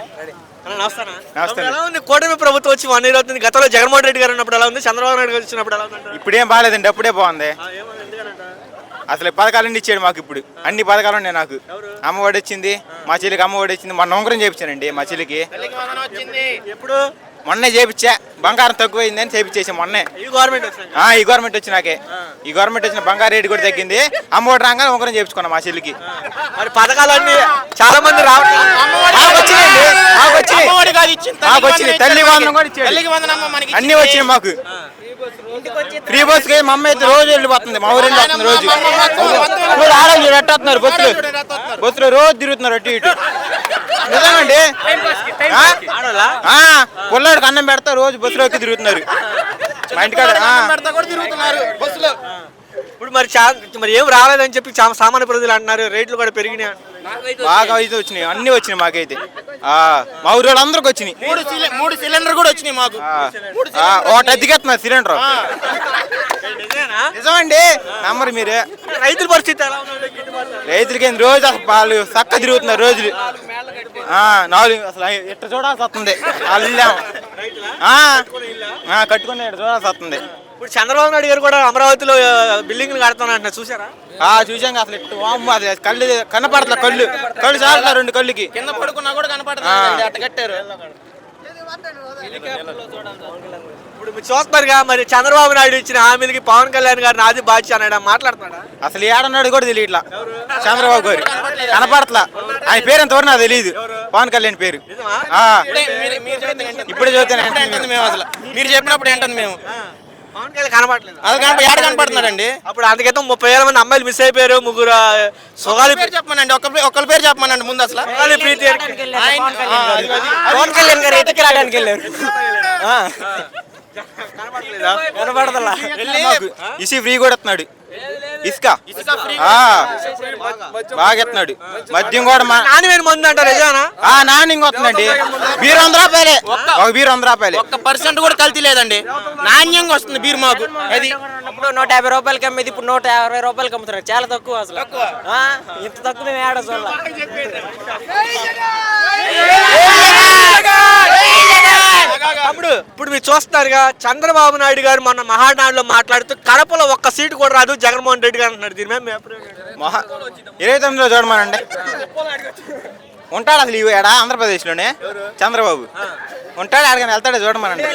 అన్న? నమస్తే. ఎలా ఉంది? కూటమి ప్రభుత్వం వచ్చి వన్ ఇయర్ అవుతుంది. గతంలో జగన్మోహన్ రెడ్డి గారు ఉన్నప్పుడు ఎలా ఉంది? చంద్రబాబు నాయుడు గారు వచ్చినప్పుడు ఎలా ఉంది ఇప్పుడేం బాగాలేదండి అప్పుడే బాగుంది. అసలు పథకాలన్నీ ఇచ్చాడు మాకు ఇప్పుడు. అన్ని పథకాలు ఉన్నాయి నాకు. అమ్మఒడి వచ్చింది మా చెల్లికి అమ్మఒడి వచ్చింది. మొన్న ఉంగరం చేయించానండి మా చెల్లికి. ఎప్పుడు? మొన్నే చేపించా బంగారం తక్కువైందని చేపించేసాం మొన్నే. ఈ గవర్నమెంట్ ఈ గవర్నమెంట్ వచ్చినాకే. ఈ గవర్నమెంట్ వచ్చిన బంగారు రేటు కూడా తగ్గింది. అమ్మఒడి రాగానే ఉంగరం చేయించుకున్నాం మా చెల్లికి. మరి పథకాలన్నీ చాలా మంది రావట్లేదు మాకు తల్లి వందనం కూడా ఇచ్చాడు. అన్ని వచ్చినాయి మాకు. ఫ్రీ బస్కి మా అమ్మ అయితే రోజు వెళ్ళిపోతుంది మా ఊరు వెళ్ళిపోతుంది రోజు. చూడు వస్తున్నారు బస్సులో. బస్సులో రోజు తిరుగుతున్నారు అటు ఇటు. నిజమండి? పుల్లాడికి అన్నం పెడతా రోజు బస్సులో ఎక్కి తిరుగుతున్నారు. మా ఇంటికాడ ఆ. పెడతా కూడా తిరుగుతున్నారు బస్సులో. ఇప్పుడు మరి చా మరి ఏం రాలేదని చెప్పి చా- సామాన్య ప్రజలు అంటున్నారు. రేట్లు కూడా పెరిగినాయి. బాగా అయితే వచ్చినాయి. అన్ని వచ్చినాయి మాకైతే. ఆ, మా ఊరు వాళ్ళందరికి వచ్చినాయి. మూడు మూడు సిలిండర్ కూడా వచ్చినాయి మాకు. ఒకటి అద్దెకెత్తున్నారు సిలిండర్? నిజమండి. నమ్మరు మీరే. రైతుల పరిస్థితి? రైతులకి ఏంది రోజు అసలు వాళ్ళు చక్క తిరుగుతున్నారు రోజులు. ఆ, నాలుగు అసలు ఎట్ట చూడాల్సి వస్తుంది. వాళ్ళు వెళ్ళాము. ఆ, ఆ, కట్టుకుని ఎట్ట చూడాల్సి వస్తుంది. ఇప్పుడు చంద్రబాబు నాయుడు గారు కూడా అమరావతిలో బిల్డింగ్ కడతాను అంటున్నారు చూసారా ఆ చూసాం అసలు ఎట్టు వామ్మో, అది కళ్ళు కనపడట్లే కళ్ళు. కళ్ళు చాలా రెండు కళ్ళుకి. కింద పడుకున్నా కూడా కనపడుతుంది అట్ట కట్టారు. ఇప్పుడు మీరు చూస్తున్నారుగా మరి చంద్రబాబు నాయుడు ఇచ్చిన హామీలకి పవన్ కళ్యాణ్ గారిని ఆది బాధ్య అన్నాడు? మాట్లాడుతున్నాడా? అసలు ఏడన్నాడు కూడా తెలియట్లా. చంద్రబాబు గారు. కనపడట్లా. ఆయన పేరు ఎంతవరకు నాకు తెలియదు పవన్ కళ్యాణ్ పేరు. నిజమా? ఆ, ఇప్పుడే ఏంటంటే మేము అసలు. మీరు చెప్పినప్పుడు ఏంటంటే మేము. పవన్ కళ్యాణ్ కనపడలేదు. అది కనప ఏడ కనపడుతున్నాడండి? అప్పుడు అందుకైతే ముప్పై వేల మంది అమ్మాయిలు మిస్ అయిపోయారు ముగ్గురు సుగాలి పేరు చెప్పమనండి ఒక ఒకరి పేరు చెప్పమనండి ముందు అసలు. సుగాలి ప్రీతి పవన్ కళ్యాణ్ గారు రావడానికి వెళ్ళారు. ఇసి ఫ్రీ కూడా ఎత్తున్నాడు ఇసుక. ఇసుక ఫ్రీ ఆ, బాగా. ఎత్తున్నాడు. మద్యం కూడా నాణ్యమైన మందు అంటారు ఆ నాన్న వస్తుందండి. బీరు వంద రూపాయలే. ఒక బీరు వంద రూపాయలే. ఒక్క పర్సెంట్ కూడా కల్తీ లేదండి. నాణ్యంగా వస్తుంది బీర్ మాకు. అది అప్పుడు నూట యాభై రూపాయలకి అమ్మేది ఇప్పుడు నూట యాభై రూపాయలకి అమ్ముతున్నారు. చాలా తక్కువ అసలు. ఆ, ఇంత తక్కువ మేము ఏడ చూడాలి? తమ్ముడు ఇప్పుడు మీరు చూస్తున్నారుగా చంద్రబాబు నాయుడు గారు మొన్న మహానాడులో మాట్లాడుతూ కడపలో ఒక్క సీటు కూడా రాదు జగన్మోహన్ రెడ్డి గారు అంటున్నాడు దీని మీద మీ అభిప్రాయం ఏంటి? మహా ఇరవై తొమ్మిదిలో చూడమనండి? ఉంటాడు అసలు ఏడా ఆంధ్రప్రదేశ్లోనే? చంద్రబాబు. ఉంటాడు? ఆడికి వెళ్తాడు? చూడమనండి.